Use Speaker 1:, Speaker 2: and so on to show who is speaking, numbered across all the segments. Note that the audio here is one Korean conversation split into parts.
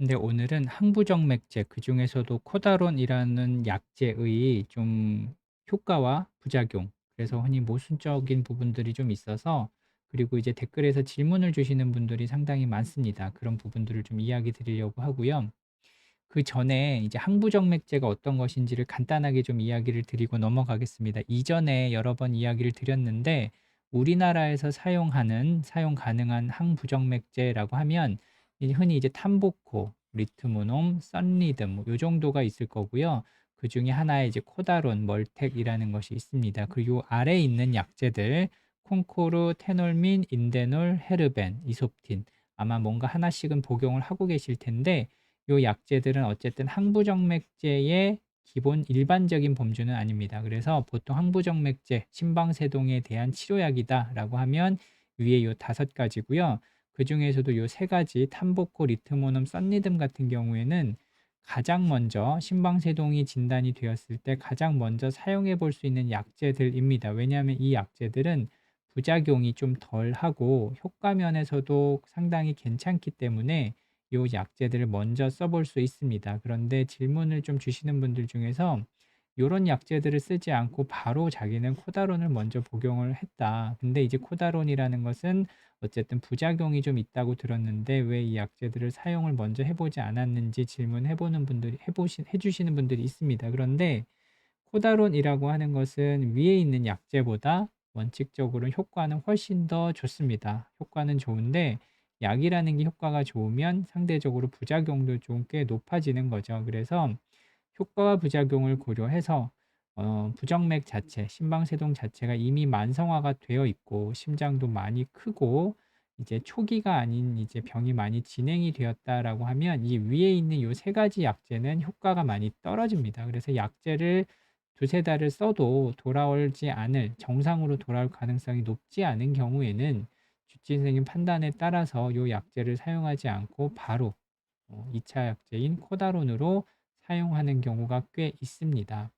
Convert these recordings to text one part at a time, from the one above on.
Speaker 1: 근데 오늘은 항부정맥제 그중에서도 코다론이라는 약제의 좀 효과와 부작용 그래서 흔히 모순적인 부분들이 좀 있어서 그리고 이제 댓글에서 질문을 주시는 분들이 상당히 많습니다. 그런 부분들을 좀 이야기 드리려고 하고요. 그 전에 이제 항부정맥제가 어떤 것인지를 간단하게 좀 이야기를 드리고 넘어가겠습니다. 이전에 여러 번 이야기를 드렸는데 우리나라에서 사용하는 사용 가능한 항부정맥제라고 하면 이 흔히 이제 탄보코, 리트모놈, 썬리듬 뭐요 정도가 있을 거고요. 그 중에 하나에 이제 코다론, 멀텍이라는 것이 있습니다. 그리고 요 아래에 있는 약제들 콘코르, 테놀민, 인데놀, 헤르벤, 이솝틴 아마 뭔가 하나씩은 복용을 하고 계실 텐데 요 약제들은 어쨌든 항부정맥제의 기본 일반적인 범주는 아닙니다. 그래서 보통 항부정맥제, 심방세동에 대한 치료약이다라고 하면 위에 요 다섯 가지고요. 그 중에서도 요세 가지 탄보코, 리트모넘, 썬리듬 같은 경우에는 가장 먼저 심방세동이 진단이 되었을 때 가장 먼저 사용해 볼 수 있는 약제들입니다. 왜냐하면 이 약제들은 부작용이 좀 덜하고 효과 면에서도 상당히 괜찮기 때문에 요 약제들을 먼저 써볼 수 있습니다. 그런데 질문을 좀 주시는 분들 중에서 요런 약제들을 쓰지 않고 바로 자기는 코다론을 먼저 복용을 했다. 근데 이제 코다론이라는 것은 어쨌든 부작용이 좀 있다고 들었는데 왜 이 약제들을 사용을 먼저 해보지 않았는지 질문해 보는 분들이 해보시 해주시는 분들이 있습니다. 그런데 코다론이라고 하는 것은 위에 있는 약제보다 원칙적으로 효과는 훨씬 더 좋습니다. 효과는 좋은데 약이라는 게 효과가 좋으면 상대적으로 부작용도 좀 꽤 높아지는 거죠. 그래서 효과와 부작용을 고려해서 어, 부정맥 자체, 심방세동 자체가 이미 만성화가 되어 있고 심장도 많이 크고 이제 초기가 아닌 이제 병이 많이 진행이 되었다라고 하면 이 위에 있는 요 세 가지 약제는 효과가 많이 떨어집니다. 그래서 약제를 두세 달을 써도 돌아오지 않을 정상으로 돌아올 가능성이 높지 않은 경우에는 주治선생님 판단에 따라서 요 약제를 사용하지 않고 바로 어 2차 약제인 코다론으로 사용하는 경우가 꽤 있습니다.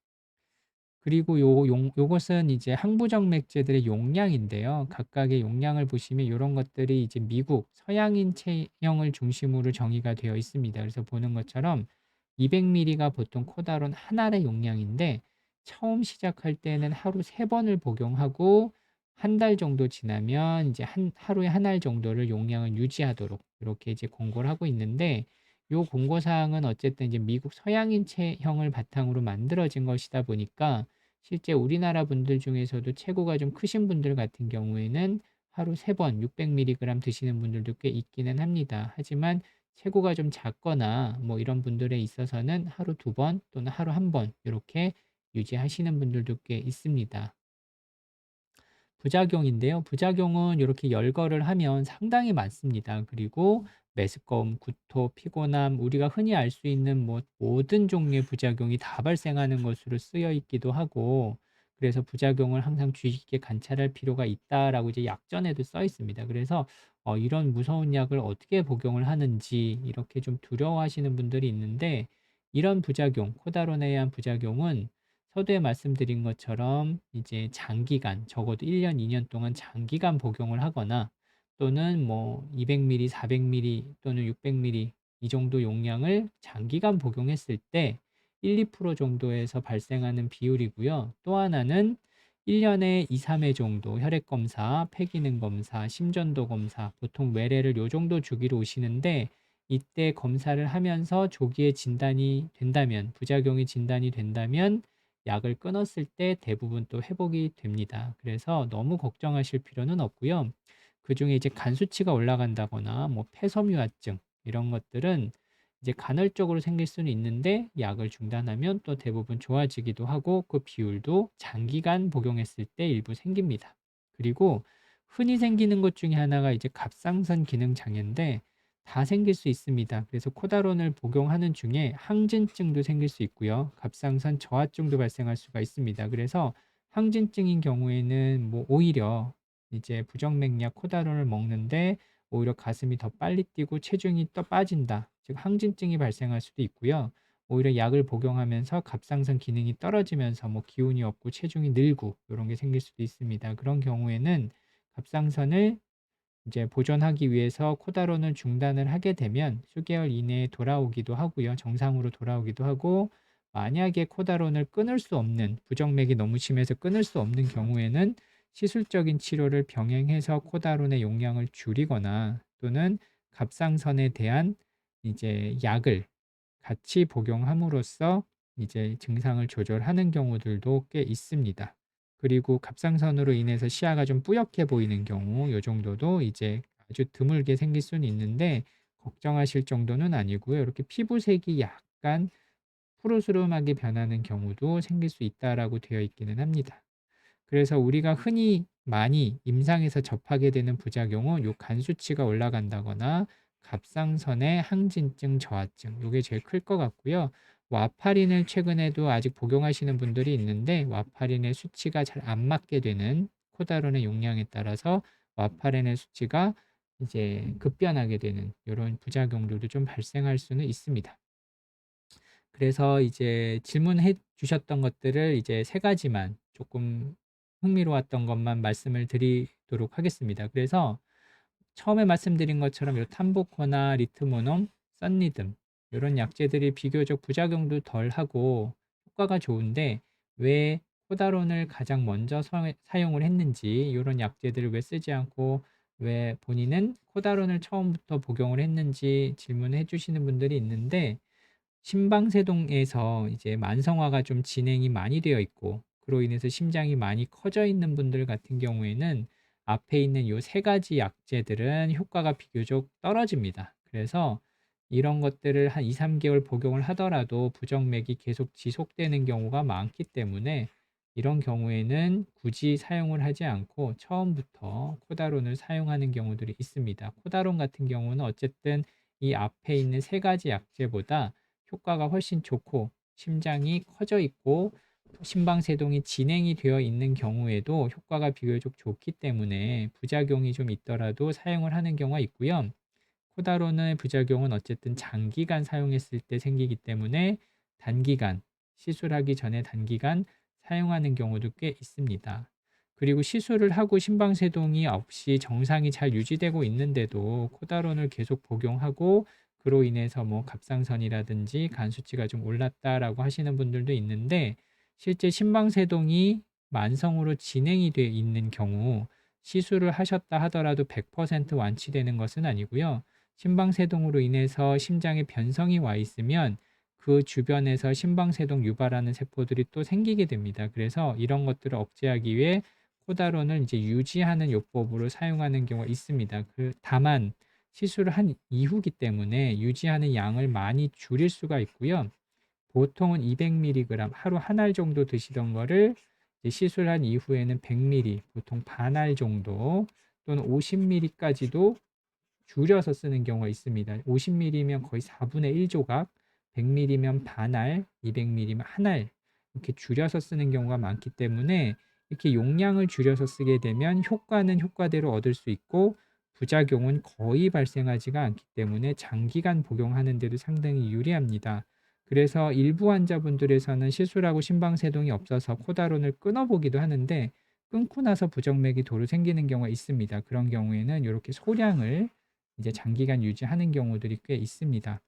Speaker 1: 그리고 요 용 요것은 이제 항부정 맥제들의 용량인데요. 각각의 용량을 보시면 요런 것들이 이제 미국 서양인 체형을 중심으로 정의가 되어 있습니다. 그래서 보는 것처럼 200 밀리가 보통 코다론 한 알의 용량인데 처음 시작할 때는 하루 3 번을 복용하고 한 달 정도 지나면 이제 한 하루에 한 알 정도를 용량을 유지하도록 이렇게 이제 권고를 하고 있는데 요 공고 사항은 어쨌든 이제 미국 서양인 체형을 바탕으로 만들어진 것이다 보니까 실제 우리나라 분들 중에서도 체구가 좀 크신 분들 같은 경우에는 하루 3번 600 밀리그램 드시는 분들도 꽤 있기는 합니다. 하지만 체구가 좀 작거나 뭐 이런 분들에 있어서는 하루 2번 또는 하루 1번 요렇게 유지하시는 분들도 꽤 있습니다. 부작용인데요. 부작용은 이렇게 열거를 하면 상당히 많습니다. 그리고 메스꺼움, 구토, 피곤함, 우리가 흔히 알 수 있는 뭐 모든 종류의 부작용이 다 발생하는 것으로 쓰여 있기도 하고 그래서 부작용을 항상 주의 깊게 관찰할 필요가 있다라고 이제 약전에도 써 있습니다. 그래서 어 이런 무서운 약을 어떻게 복용을 하는지 이렇게 좀 두려워하시는 분들이 있는데 이런 부작용, 코다론에 의한 부작용은 서두에 말씀드린 것처럼 이제 장기간 적어도 1 년, 2년 동안 장기간 복용을 하거나 또는 뭐 200 밀리, 400 밀리 또는 600 밀리 이 정도 용량을 장기간 복용했을 때 1-2% 정도에서 발생하는 비율이고요. 또 하나는 1 년에 2-3회 정도 혈액 검사, 폐기능 검사, 심전도 검사 보통 외래를 요 정도 주기로 오시는데 이때 검사를 하면서 조기에 진단이 된다면 부작용이 진단이 된다면 약을 끊었을 때 대부분 또 회복이 됩니다. 그래서 너무 걱정하실 필요는 없고요. 그 중에 이제 간 수치가 올라간다거나 뭐 폐섬유화증 이런 것들은 이제 간헐적으로 생길 수는 있는데 약을 중단하면 또 대부분 좋아지기도 하고 그 비율도 장기간 복용했을 때 일부 생깁니다. 그리고 흔히 생기는 것 중에 하나가 이제 갑상선 기능 장애인데 다 생길 수 있습니다. 그래서 코다론을 복용하는 중에 항진증도 생길 수 있고요. 갑상선 저하증도 발생할 수가 있습니다. 그래서 항진증인 경우에는 뭐 오히려 이제 부정맥약 코다론을 먹는데 오히려 가슴이 더 빨리 뛰고 체중이 더 빠진다. 즉 항진증이 발생할 수도 있고요. 오히려 약을 복용하면서 갑상선 기능이 떨어지면서 뭐 기운이 없고 체중이 늘고 이런 게 생길 수도 있습니다. 그런 경우에는 갑상선을 이제 보존하기 위해서 코다론을 중단을 하게 되면 수개월 이내에 돌아오기도 하고요. 정상으로 돌아오기도 하고 만약에 코다론을 끊을 수 없는 부정맥이 너무 심해서 끊을 수 없는 경우에는 시술적인 치료를 병행해서 코다론의 용량을 줄이거나 또는 갑상선에 대한 이제 약을 같이 복용함으로써 이제 증상을 조절하는 경우들도 꽤 있습니다. 그리고 갑상선으로 인해서 시야가 좀 뿌옇게 보이는 경우 요 정도도 이제 아주 드물게 생길 수는 있는데 걱정하실 정도는 아니고요. 이렇게 피부색이 약간 푸르스름하게 변하는 경우도 생길 수 있다라고 되어 있기는 합니다. 그래서 우리가 흔히 많이 임상에서 접하게 되는 부작용은 요 간 수치가 올라간다거나 갑상선의 항진증, 저하증 요게 제일 클 것 같고요. 와파린을 최근에도 아직 복용하시는 분들이 있는데 와파린의 수치가 잘 안 맞게 되는 코다론의 용량에 따라서 와파린의 수치가 이제 급변하게 되는 이런 부작용들도 좀 발생할 수는 있습니다. 그래서 이제 질문해 주셨던 것들을 이제 세 가지만 조금 흥미로웠던 것만 말씀을 드리도록 하겠습니다. 그래서 처음에 말씀드린 것처럼 요 탄보코나 리트모놈, 썬리듬 요런 약제들이 비교적 부작용도 덜하고 효과가 좋은데 왜 코다론을 가장 먼저 서 사용을 했는지 요런 약제들을 왜 쓰지 않고 왜 본인은 코다론을 처음부터 복용을 했는지 질문해 주시는 분들이 있는데 심방세동에서 이제 만성화가 좀 진행이 많이 되어 있고 그로 인해서 심장이 많이 커져 있는 분들 같은 경우에는 앞에 있는 요 세 가지 약제들은 효과가 비교적 떨어집니다. 그래서 이런 것들을 한 2-3 개월 복용을 하더라도 부정맥이 계속 지속되는 경우가 많기 때문에 이런 경우에는 굳이 사용을 하지 않고 처음부터 코다론을 사용하는 경우들이 있습니다. 코다론 같은 경우는 어쨌든 이 앞에 있는 세 가지 약제보다 효과가 훨씬 좋고 심장이 커져 있고 심방세동이 진행이 되어 있는 경우에도 효과가 비교적 좋기 때문에 부작용이 좀 있더라도 사용을 하는 경우가 있고요. 코다론의 부작용은 어쨌든 장기간 사용했을 때 생기기 때문에 단기간 시술하기 전에 단기간 사용하는 경우도 꽤 있습니다. 그리고 시술을 하고 심방세동이 없이 정상이 잘 유지되고 있는데도 코다론을 계속 복용하고 그로 인해서 뭐 갑상선이라든지 간 수치가 좀 올랐다라고 하시는 분들도 있는데 실제 심방세동이 만성으로 진행이 돼 있는 경우 시술을 하셨다 하더라도 100% 완치되는 것은 아니고요. 심방세동으로 인해서 심장에 변성이 와 있으면 그 주변에서 심방세동 유발하는 세포들이 또 생기게 됩니다. 그래서 이런 것들을 억제하기 위해 코다론을 이제 유지하는 요법으로 사용하는 경우가 있습니다. 그 다만 시술을 한 이후기 때문에 유지하는 양을 많이 줄일 수가 있고요. 보통은 200mg 하루 한 알 정도 드시던 거를 시술한 이후에는 100ml 보통 반 알 정도 또는 50ml까지도 줄여서 쓰는 경우가 있습니다. 50ml면 거의 4분의 1 조각, 100ml면 반 알, 200ml면 한 알 이렇게 줄여서 쓰는 경우가 많기 때문에 이렇게 용량을 줄여서 쓰게 되면 효과는 효과대로 얻을 수 있고 부작용은 거의 발생하지가 않기 때문에 장기간 복용하는 데도 상당히 유리합니다. 그래서 일부 환자분들에서는 시술하고 심방세동이 없어서 코다론을 끊어보기도 하는데 끊고 나서 부정맥이 도로 생기는 경우가 있습니다. 그런 경우에는 이렇게 소량을 이제 장기간 유지하는 경우들이 꽤 있습니다.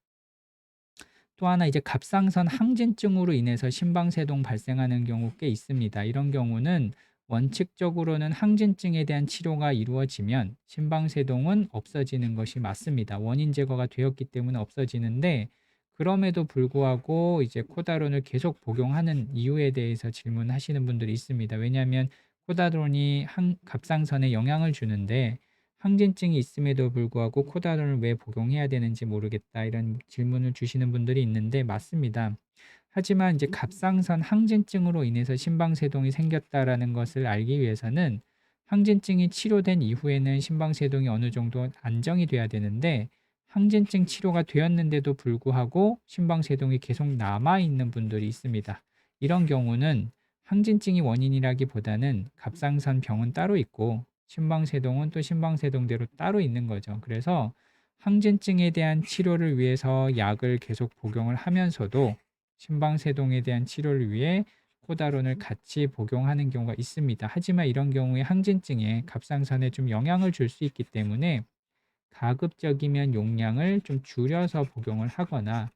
Speaker 1: 또 하나 이제 갑상선 항진증으로 인해서 심방세동 발생하는 경우 꽤 있습니다. 이런 경우는 원칙적으로는 항진증에 대한 치료가 이루어지면 심방세동은 없어지는 것이 맞습니다. 원인 제거가 되었기 때문에 없어지는데 그럼에도 불구하고 이제 코다론을 계속 복용하는 이유에 대해서 질문하시는 분들이 있습니다. 왜냐하면 코다론이 항, 갑상선에 영향을 주는데 항진증이 있음에도 불구하고 코다론을 왜 복용해야 되는지 모르겠다 이런 질문을 주시는 분들이 있는데 맞습니다. 하지만 이제 갑상선 항진증으로 인해서 심방세동이 생겼다라는 것을 알기 위해서는 항진증이 치료된 이후에는 심방세동이 어느 정도 안정이 돼야 되는데 항진증 치료가 되었는데도 불구하고 심방세동이 계속 남아 있는 분들이 있습니다. 이런 경우는 항진증이 원인이라기보다는 갑상선 병은 따로 있고 심방세동은 또 심방세동대로 따로 있는 거죠. 그래서 항진증에 대한 치료를 위해서 약을 계속 복용을 하면서도 심방세동에 대한 치료를 위해 코다론을 같이 복용하는 경우가 있습니다. 하지만 이런 경우에 항진증에 갑상선에 좀 영향을 줄 수 있기 때문에 가급적이면 용량을 좀 줄여서 복용을 하거나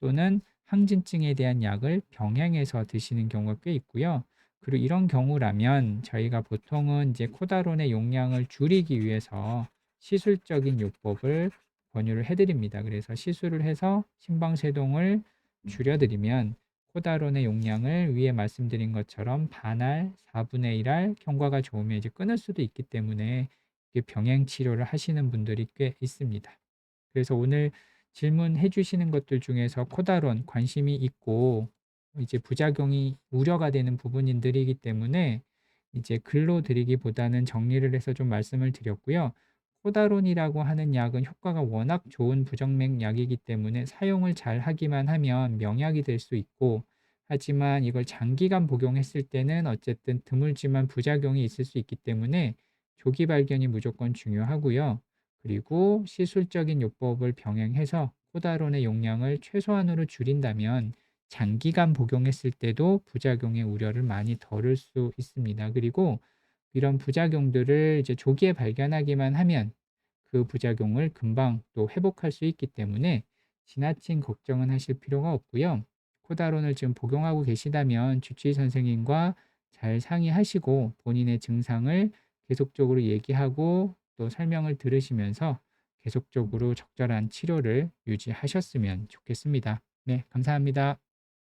Speaker 1: 또는 항진증에 대한 약을 병행해서 드시는 경우가 꽤 있고요. 그리고 이런 경우라면 저희가 보통은 이제 코다론의 용량을 줄이기 위해서 시술적인 요법을 권유를 해드립니다. 그래서 시술을 해서 심방세동을 줄여드리면 코다론의 용량을 위에 말씀드린 것처럼 반알, 4분의 1알, 경과가 좋으면 이제 끊을 수도 있기 때문에 병행 치료를 하시는 분들이 꽤 있습니다. 그래서 오늘 질문해 주시는 것들 중에서 코다론 관심이 있고 이제 부작용이 우려가 되는 부분들이기 때문에 이제 글로 드리기보다는 정리를 해서 좀 말씀을 드렸고요. 코다론이라고 하는 약은 효과가 워낙 좋은 부정맥 약이기 때문에 사용을 잘 하기만 하면 명약이 될 수 있고 하지만 이걸 장기간 복용했을 때는 어쨌든 드물지만 부작용이 있을 수 있기 때문에 조기 발견이 무조건 중요하고요. 그리고 시술적인 요법을 병행해서 코다론의 용량을 최소한으로 줄인다면 장기간 복용했을 때도 부작용의 우려를 많이 덜을 수 있습니다. 그리고 이런 부작용들을 이제 조기에 발견하기만 하면 그 부작용을 금방 또 회복할 수 있기 때문에 지나친 걱정은 하실 필요가 없고요. 코다론을 지금 복용하고 계시다면 주치의 선생님과 잘 상의하시고 본인의 증상을 계속적으로 얘기하고 또 설명을 들으시면서 계속적으로 적절한 치료를 유지하셨으면 좋겠습니다. 네, 감사합니다.